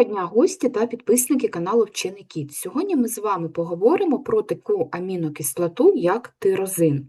Доброго дня, гості та підписники каналу Вчений Кіт. Сьогодні ми з вами поговоримо про таку амінокислоту, як тирозин.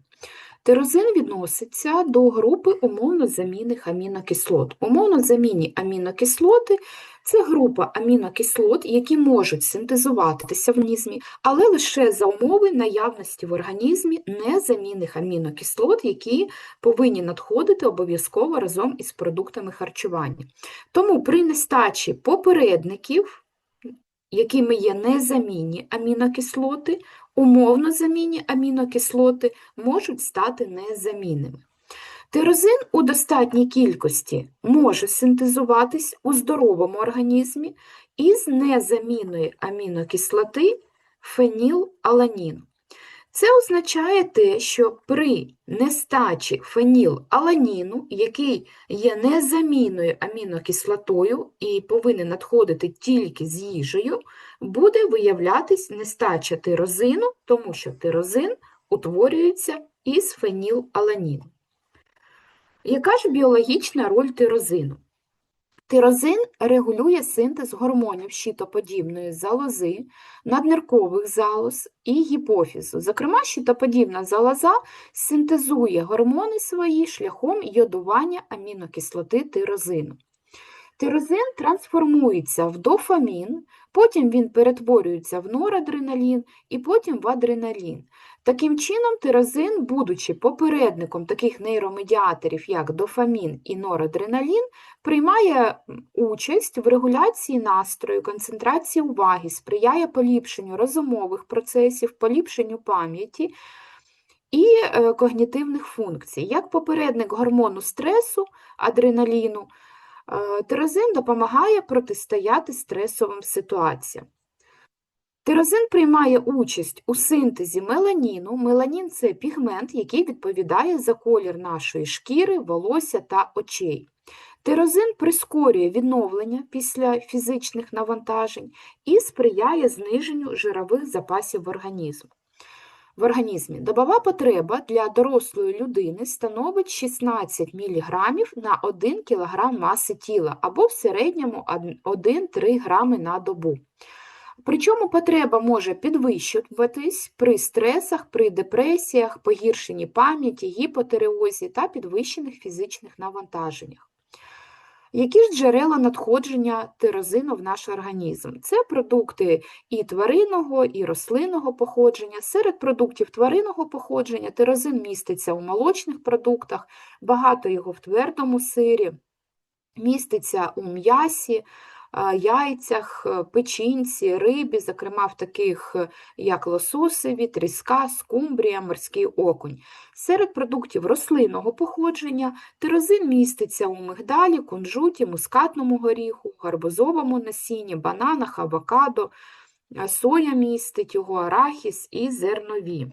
Тирозин відноситься до групи умовно-замінних амінокислот. Умовно-замінні амінокислоти це група амінокислот, які можуть синтезуватися в організмі, але лише за умови наявності в організмі незамінних амінокислот, які повинні надходити обов'язково разом із продуктами харчування. Тому при нестачі попередників, якими є незамінні амінокислоти, умовно замінні амінокислоти можуть стати незамінними. Тирозин у достатній кількості може синтезуватись у здоровому організмі із незамінної амінокислоти фенілаланін. Це означає те, що при нестачі фенілаланіну, який є незамінною амінокислотою і повинен надходити тільки з їжею, буде виявлятись нестача тирозину, тому що тирозин утворюється із фенілаланіну. Яка ж біологічна роль тирозину? Тирозин регулює синтез гормонів щитоподібної залози, надниркових залоз і гіпофізу. Зокрема, щитоподібна залоза синтезує гормони свої шляхом йодування амінокислоти тирозину. Тирозин трансформується в дофамін, потім він перетворюється в норадреналін і потім в адреналін. Таким чином, тирозин, будучи попередником таких нейромедіаторів, як дофамін і норадреналін, приймає участь в регуляції настрою, концентрації уваги, сприяє поліпшенню розумових процесів, поліпшенню пам'яті і е, когнітивних функцій. Як попередник гормону стресу, адреналіну, тирозин допомагає протистояти стресовим ситуаціям. Тирозин приймає участь у синтезі меланіну. Меланін це пігмент, який відповідає за колір нашої шкіри, волосся та очей. Тирозин прискорює відновлення після фізичних навантажень і сприяє зниженню жирових запасів в організмі. В організмі добова потреба для дорослої людини становить 16 мг на 1 кг маси тіла або в середньому 1-3 грами на добу. Причому потреба може підвищуватись при стресах, при депресіях, погіршенні пам'яті, гіпотереозі та підвищених фізичних навантаженнях. Які ж джерела надходження тирозину в наш організм? Це продукти і тваринного, і рослинного походження. Серед продуктів тваринного походження тирозин міститься у молочних продуктах, багато його в твердому сирі, міститься у м'ясі, яйцях, е, печінці, рибі, зокрема в таких, е, як лососеві, тріска, скумбрія, морський окунь. Серед продуктів рослинного походження тирозин міститься у мигдалі, кунжуті, мускатному горіху, гарбузовому насінні, бананах, авокадо, соя містить його, арахіс і зернові.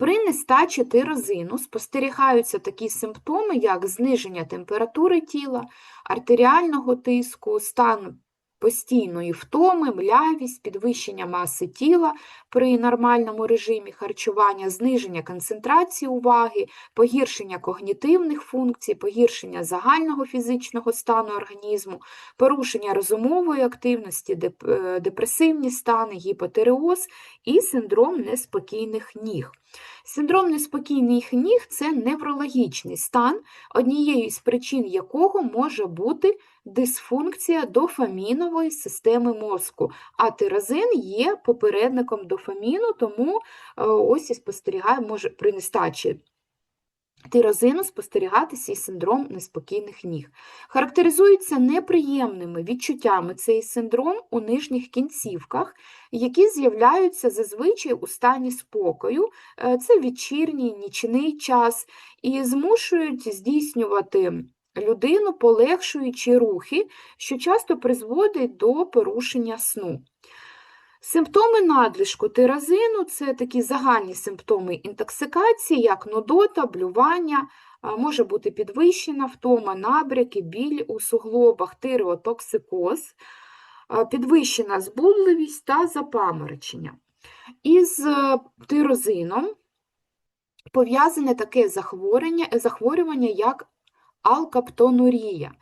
При нестачі тирозину спостерігаються такі симптоми, як зниження температури тіла, артеріального тиску, стан постійної втоми, млявість, підвищення маси тіла при нормальному режимі харчування, зниження концентрації уваги, погіршення когнітивних функцій, погіршення загального фізичного стану організму, порушення розумової активності, е, депресивні стани, гіпотереоз і синдром неспокійних ніг. Синдром неспокійних ніг це неврологічний стан, однією з причин якого може бути дисфункція дофамінової системи мозку, а тирозин є попередником дофаміну, тому е, ось і спостерігає, може при нестачі тирозину спостерігатися і синдром неспокійних ніг. Характеризується неприємними відчуттями цей синдром у нижніх кінцівках, які з'являються зазвичай у стані спокою, е, це вечірній, нічний час, і змушують здійснювати людину, полегшуючи рухи, що часто призводить до порушення сну. Симптоми надлишку тиразину це такі загальні симптоми інтоксикації, як нудота, блювання, може бути підвищена втома, набряки, біль у суглобах, тиреотоксикоз, підвищена збудливість та запаморочення. Із е, тирозином пов'язане таке захворювання, як алкаптонурія.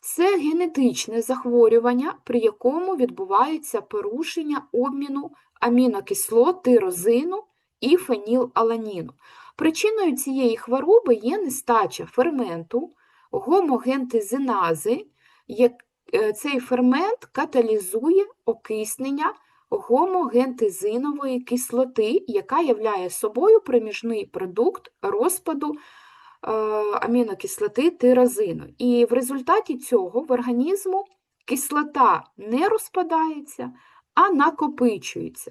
Це генетичне захворювання, при якому відбувається порушення обміну амінокислот тирозину і фенілаланіну. Причиною цієї хвороби є нестача ферменту гомогентизинази. як- е, Цей фермент каталізує окиснення гомогентизинової кислоти, яка являє собою проміжний продукт розпаду амінокислоти тирозину. І в результаті цього в організму кислота не розпадається, а накопичується.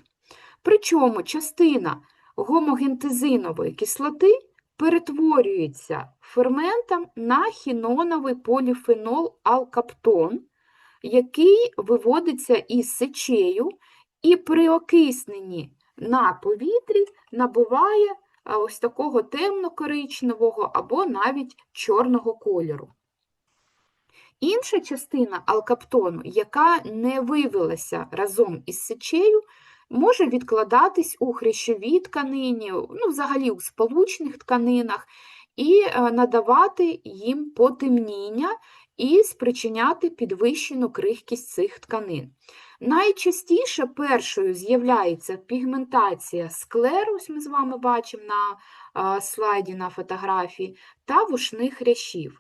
Причому частина гомогентизинової кислоти перетворюється ферментом на хіноновий поліфенол алкаптон, який виводиться із сечею і при окисненні на повітрі набуває ось такого темно-коричневого або навіть чорного кольору. Інша частина алкаптону, яка не вивелася разом із сечею, може відкладатись у хрящовій тканині, ну, взагалі у сполучних тканинах, і е, надавати їм потемніння і спричиняти підвищену крихкість цих тканин. Найчастіше першою з'являється пігментація склеру, ось ми з вами бачимо на слайді на фотографії, та вушних хрящів.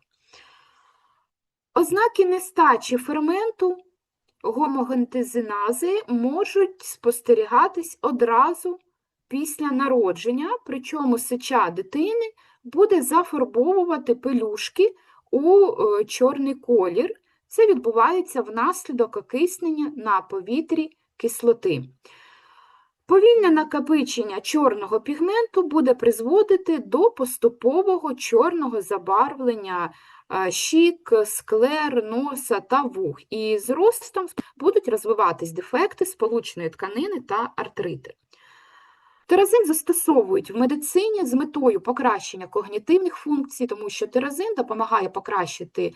Ознаки нестачі ферменту гомогентизинази можуть спостерігатись одразу після народження, причому сеча дитини буде зафарбовувати пелюшки у е, чорний колір. Це відбувається внаслідок окиснення на повітрі кислоти. Повільне накопичення чорного пігменту буде призводити до поступового чорного забарвлення е, щік, склер, носа та вух. І з ростом будуть розвиватись дефекти сполучної тканини та артрити. Тиразин застосовують в медицині з метою покращення когнітивних функцій, тому що тиразин допомагає покращити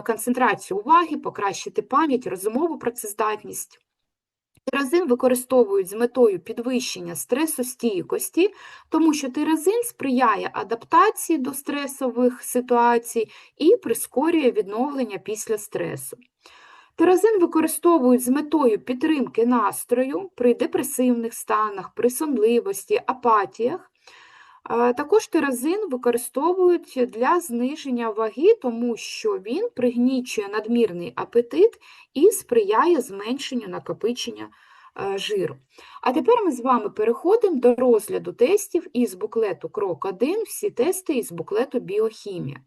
концентрацію уваги, покращити пам'ять, розумову працездатність. Тиразин використовують з метою підвищення стресостійкості, тому що тиразин сприяє адаптації до стресових ситуацій і прискорює відновлення після стресу. Тиразин використовують з метою підтримки настрою при депресивних станах, при сонливості, апатіях. Також тиразин використовують для зниження ваги, тому що він пригнічує надмірний апетит і сприяє зменшенню накопичення е, жиру. А тепер ми з вами переходимо до розгляду тестів із буклету Крок 1, всі тести із буклету Біохімія.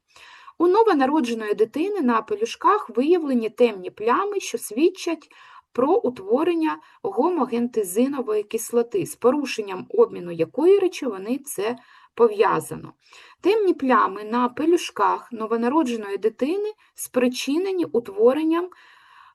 У новонародженої дитини на пелюшках виявлені темні плями, що свідчать про утворення гомогентизинової кислоти, з порушенням обміну якої речовини це пов'язано. Темні плями на пелюшках новонародженої дитини спричинені утворенням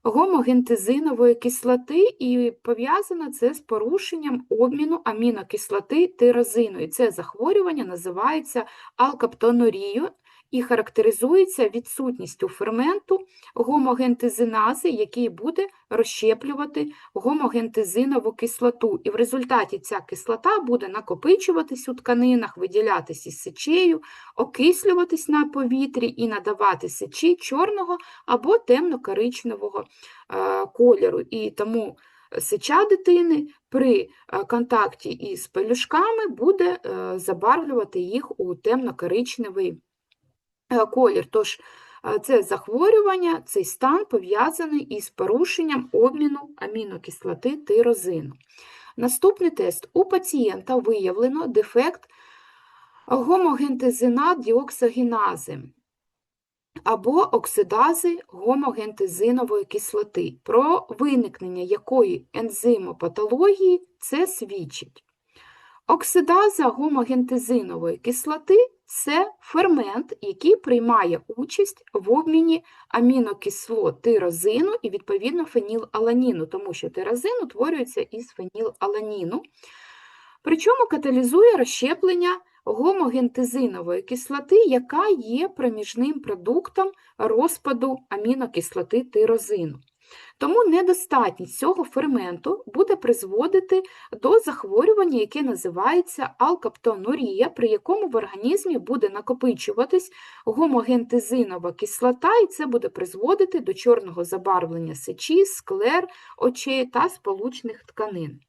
гомогентизинової кислоти, і пов'язано це з порушенням обміну амінокислоти тирозину. І це захворювання називається алкаптонурією і характеризується відсутністю ферменту гомогентизинази, який буде розщеплювати гомогентизинову кислоту. І в результаті ця кислота буде накопичуватись у тканинах, виділятись із сечею, окислюватись на повітрі і надавати сечі чорного або темно-коричневого е, кольору. І тому сеча дитини при е, контакті із пелюшками буде е, забарвлювати їх у темно-коричневий колір. Тож е, це захворювання, цей стан пов'язаний із порушенням обміну амінокислоти тирозину. Наступний тест. У пацієнта виявлено дефект гомогентизинат діоксагенази або оксидази гомогентизинової кислоти, про виникнення якої ензимопатології це свідчить. Оксидаза гомогентизинової кислоти це фермент, який приймає участь в обміні амінокислот тирозину і, відповідно, фенілаланіну, тому що тирозин утворюється із фенілаланіну, причому каталізує розщеплення гомогентизинової кислоти, яка є проміжним продуктом розпаду амінокислоти тирозину. Тому недостатність цього ферменту буде призводити до захворювання, яке називається алкаптонурія, при якому в організмі буде накопичуватись гомогентизинова кислота, і це буде призводити до чорного забарвлення сечі, склер, очей та сполучних тканин.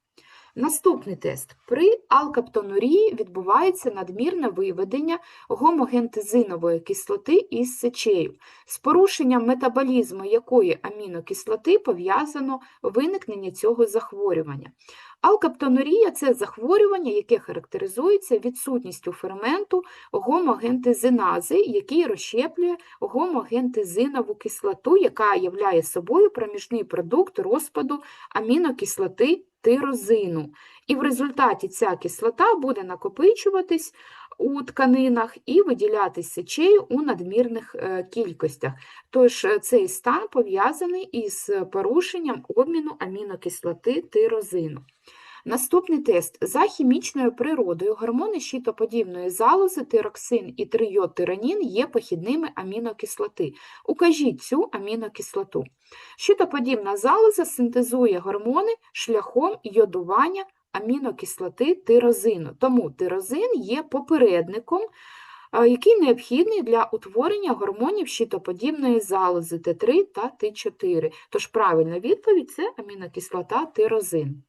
Наступний тест. При алкаптонурії відбувається надмірне виведення гомогентизинової кислоти із сечею, з порушенням метаболізму якої амінокислоти пов'язано виникнення цього захворювання. Алкаптонурія – це захворювання, яке характеризується відсутністю ферменту гомогентизинази, який розщеплює гомогентизинову кислоту, яка являє собою проміжний продукт розпаду амінокислоти тирозину. І в результаті ця кислота буде накопичуватись у тканинах і виділятись сечею у надмірних е, кількостях. Тож е, цей стан пов'язаний із порушенням обміну амінокислоти тирозину. Наступний тест. За хімічною природою гормони щитоподібної залози тироксин і трийодтиранін є похідними амінокислоти. Укажіть цю амінокислоту. Щитоподібна залоза синтезує гормони шляхом йодування амінокислоти тирозину. Тому тирозин є попередником, який необхідний для утворення гормонів щитоподібної залози Т3 та Т4. Тож правильна відповідь це амінокислота тирозин.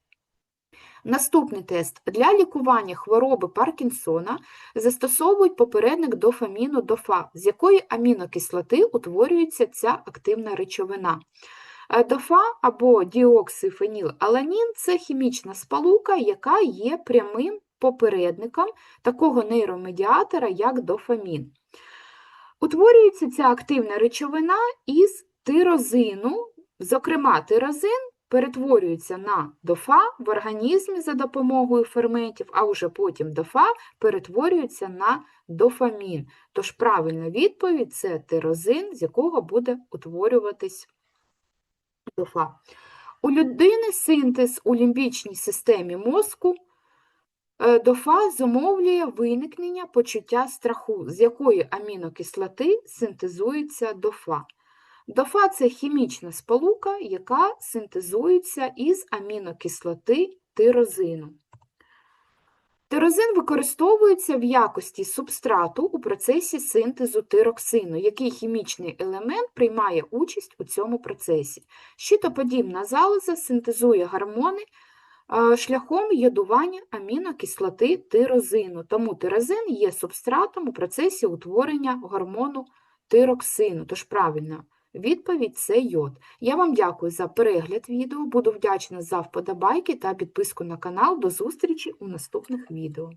Наступний тест. Для лікування хвороби Паркінсона застосовують попередник дофаміну дофа, з якої амінокислоти утворюється ця активна речовина. Дофа або діоксифенілаланін – це хімічна сполука, яка є прямим попередником такого нейромедіатора, як дофамін. Утворюється ця активна речовина із тирозину, зокрема, тирозин перетворюється на дофа в організмі за допомогою ферментів, а вже потім дофа перетворюється на дофамін. Тож правильна відповідь – це тирозин, з якого буде утворюватись дофа. У людини синтез у лімбічній системі мозку е, дофа зумовлює виникнення почуття страху, з якої амінокислоти синтезується дофа. Дофа – це хімічна сполука, яка синтезується із амінокислоти тирозину. Тирозин використовується в якості субстрату у процесі синтезу тироксину, який хімічний елемент приймає участь у цьому процесі. Щитоподібна залоза синтезує гормони е, шляхом йодування амінокислоти тирозину, тому тирозин є субстратом у процесі утворення гормону тироксину, тож правильно. Відповідь це йод. Я вам дякую за перегляд відео, буду вдячна за вподобайки та підписку на канал. До зустрічі у наступних відео.